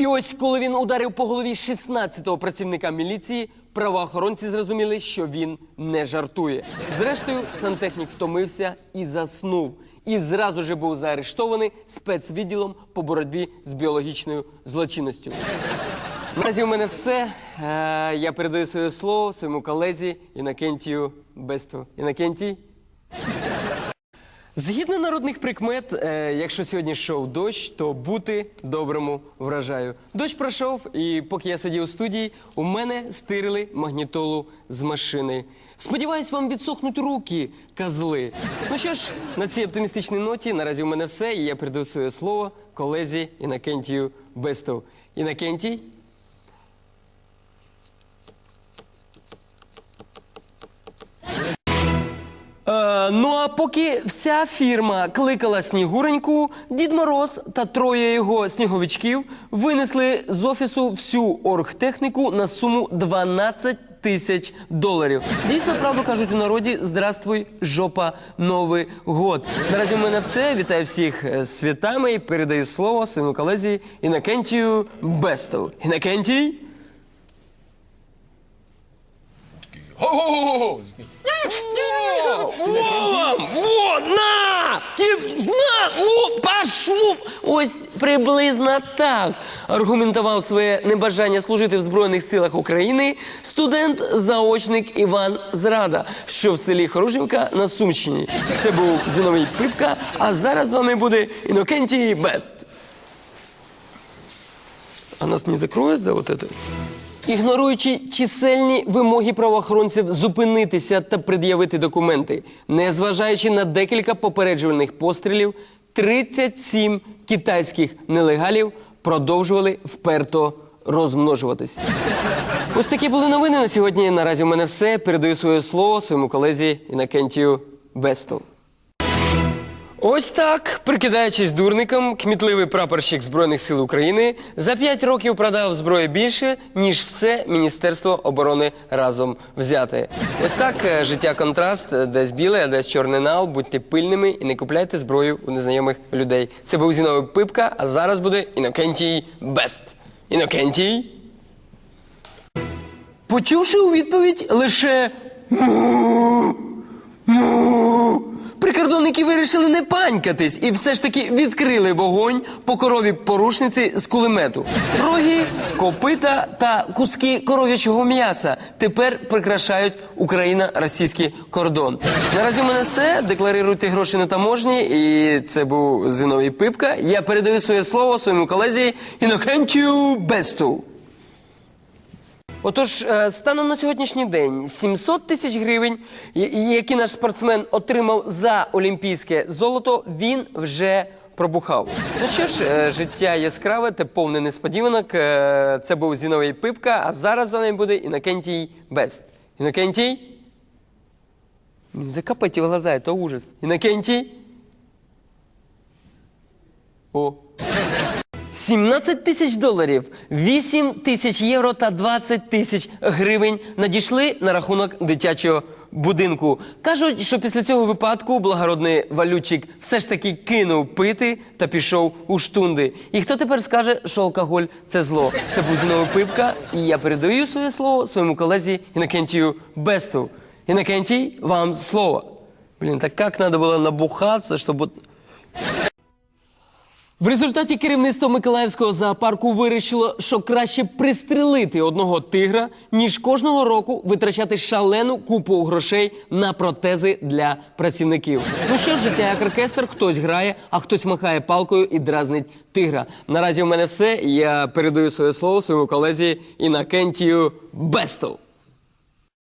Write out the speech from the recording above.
І ось коли він ударив по голові 16-го працівника міліції, правоохоронці зрозуміли, що він не жартує. Зрештою, сантехнік втомився і заснув. І зразу же був заарештований спецвідділом по боротьбі з біологічною злочинністю. Наразі у мене все. Е, Я передаю своє слово своєму колезі Інокентію Бесту. Інокентій? Згідно народних прикмет, е, якщо сьогодні йшов дощ, то бути доброму врожаю. Дощ пройшов, і поки я сидів у студії, у мене стирили магнітолу з машини. Сподіваюсь, вам відсохнуть руки, козли. Ну що ж, на цій оптимістичній ноті наразі у мене все, і я передаю своє слово колезі Інокентію Бесту. Інокентій? Ну а поки вся фірма кликала Снігуреньку, Дід Мороз та троє його сніговичків винесли з офісу всю оргтехніку на суму 12 тисяч доларів. Дійсно, правду кажуть у народі Здравствуй, жопа, Новий год. Наразі у мене все. Вітаю всіх е, святами і передаю слово своєму колезі Інокентію Бесту. Інокентій? Го-го-го-го! О, вот, на! Ти, на! О! Ось приблизно так аргументував своє небажання служити в Збройних силах України студент-заочник Іван Зрада, що в селі Хоружівка на Сумщині. Це був Зиновій Пипка, а зараз з вами буде Інокентій Бест. А нас не закроють за вот? Ігноруючи чисельні вимоги правоохоронців зупинитися та пред'явити документи, незважаючи на декілька попереджувальних пострілів, 37 китайських нелегалів продовжували вперто розмножуватись. Ось такі були новини на сьогодні. Наразі у мене все. Передаю своє слово своєму колезі Інакентію Бесту. Ось так, прикидаючись дурником, кмітливий прапорщик Збройних сил України за 5 років продав зброї більше, ніж все Міністерство оборони разом взяте. Ось так е, життя контраст, е, десь біле, а десь чорний нал. Будьте пильними і не купляйте зброю у незнайомих людей. Це був Зіновий Пипка, а зараз буде Інокентій Бест. Інокентій. Почувши у відповідь лише прикордонники вирішили не панькатись і все ж таки відкрили вогонь по корові порушниці з кулемету. Роги, копита та куски коров'ячого м'яса тепер прикрашають Україна-російський кордон. Наразі у мене все. Декларируйте гроші на таможні. І це був Зиновій Пипка. Я передаю своє слово своєму колезі Інокентію Бесту. Отож, е, станом на сьогоднішній день 700 тисяч гривень, які наш спортсмен отримав за олімпійське золото, він вже пробухав. Ну що ж, е, життя яскраве та повне несподіванок. Е, Це був Зіновий Пипка, а зараз за ним буде Інокентій Бест. Інокентій? Закапайте в глаза, это ужас. Інокентій? О, 17 тисяч доларів, 8 тисяч євро та 20 тисяч гривень надійшли на рахунок дитячого будинку. Кажуть, що після цього випадку благородний валютчик все ж таки кинув пити та пішов у штунди. І хто тепер скаже, що алкоголь це зло? Це був знову пипка, і я передаю своє слово своєму колезі Інокентію Бесту. Інокентій, вам слово. Блін, так як треба було набухатися, щоб... в результаті керівництво Миколаївського зоопарку вирішило, що краще пристрелити одного тигра, ніж кожного року витрачати шалену купу грошей на протези для працівників. Ну що ж, життя як оркестр, хтось грає, а хтось махає палкою і дразнить тигра. Наразі в мене все. Я передаю своє слово своєму колезі Інакентію Бесту.